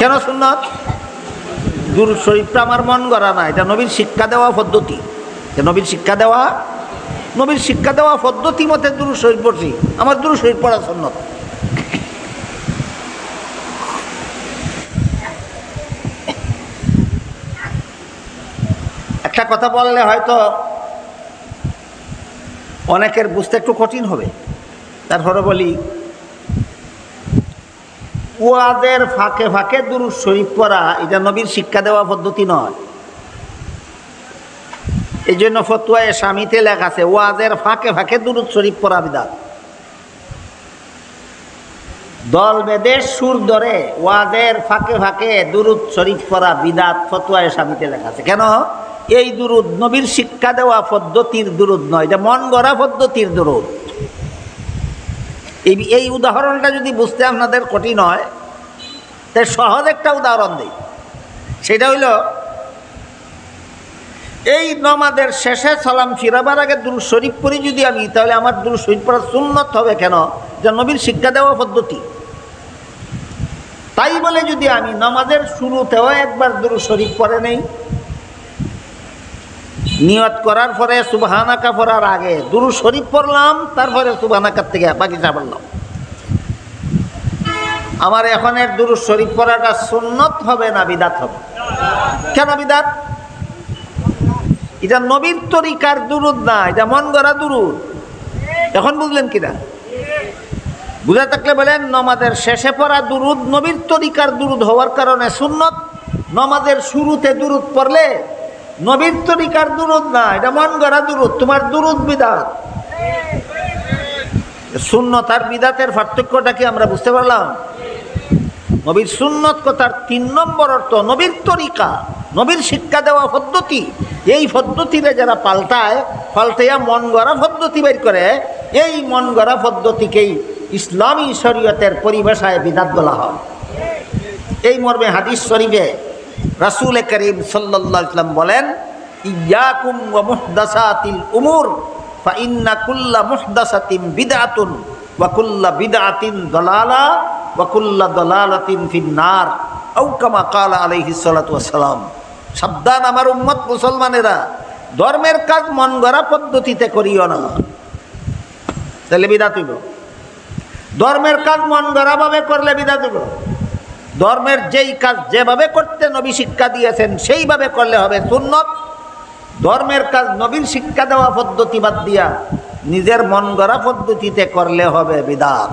কেন সুন্নত? দুরুদ শরীফটা আমার মন গড়া না, এটা নবীর শিক্ষা দেওয়া পদ্ধতি। নবীর শিক্ষা দেওয়া, নবীর শিক্ষা দেওয়া পদ্ধতি মতে দুরুদ শরীফ পড়ছি। আমার দুরুদ শরীফ পড়া সুন্নত। একটা কথা বললে হয়তো অনেকের বুঝতে একটু কঠিন হবে। তারপরে বলি ওয়াদের ফাঁকে ফাঁকে দুরুদ শরীফ পড়া, এটা নবীর শিক্ষা দেওয়া পদ্ধতি নয়। এই জন্য ফতুয়ায় স্বামীতে লেখা আছে, ওয়াজের ফাঁকে ফাঁকে দুরুদ শরীফ পড়া বিধান। দল বেদে সুর ধরে ওয়াজের ফাঁকে ফাঁকে দুরুদ শরীফ পড়া বিদাত ফতুয়ায় স্বামীতে লেখা আছে। কেন? এই দুরুদ নবীর শিক্ষা দেওয়া পদ্ধতির দুরুদ নয়, এটা মন গড়া পদ্ধতির দুরুদ। এই উদাহরণটা যদি বুঝতে আপনাদের কঠিন হয় তাই সহজ একটা উদাহরণ দিই। সেটা হইল, এই নমাদের শেষে সালাম ফিরাবার আগে দুল শরীফ পড়ি যদি আমি, তাহলে আমার দুল শরীফ পড়া সুন্নত হবে কেন? যে নবীর শিক্ষা দেওয়া পদ্ধতি। তাই বলে যদি আমি নমাজের শুরুতেও একবার দুরু শরীফ পরে নেই, নিয়ত করার পরে সুবাহানাকা পড়ার আগে দুরু শরীফ পড়লাম, তারপরে সুবাহানাকার থেকে বাকিটা পড়লাম। আমার এখনের দুরু শরীফ পড়াটা সুন্নত হবে না বিদাত হবে? কেন বিদাত? এটা নবীর তরিকার দুরুদ না, এটা মন গড়া দুরুদ। এখন বুঝলেন কিনা? বুঝা থাকলে বলেন নমাদের শেষে পড়া দুরুদ নবীর তরিকার দুরুদ হওয়ার কারণে সুন্নত নমাদের শুরুতে দুরুদ পড়লে নবীর তরিকার দুরুদ না, এটা মন গড়া দুরুদ, তোমার দুরুদ বিদাত। সুন্নত আর বিদাতের পার্থক্যটা কি আমরা বুঝতে পারলাম? নবীর সুন্নত কথার তিন নম্বর অর্থ নবীর তরিকা, নবীর শিক্ষা দেওয়া পদ্ধতি। এই পদ্ধতিরে যারা পাল্টায়, পাল্টাইয়া মন গড়া পদ্ধতি বের করে, এই মন গড়া পদ্ধতিকেই ইসলামী শরীয়তের পরিভাষায় বিদাত বলা হয়। এই মর্মে হাদিস শরীফে রাসুল করিম সাল্লাহ ইসলাম বলেন, ইয়াকুম মুহদাসাতিল উমুর ফা ইন্না কুল্লা মুহদাসাতিন বিদআতুন ওয়া কুল্লা বিদআতিন দলালা ওয়া কুল্লা দলালাতিন ফিন্নার, আও কামা কালা আলাইহিস সাবধান আমার উম্মত মুসলমানেরা, ধর্মের কাজ মন গড়া পদ্ধতিতে করিও না। তাহলে বিদাত হইব। ধর্মের কাজ মন গড়াভাবে করলে বিদাত হইব। ধর্মের যেই কাজ যেভাবে করতে নবী শিক্ষা দিয়েছেন, সেইভাবে করলে হবে সুন্নত। ধর্মের কাজ নবীর শিক্ষা দেওয়া পদ্ধতি বাদ দিয়া, নিজের মন গড়া পদ্ধতিতে করলে হবে বিদাত।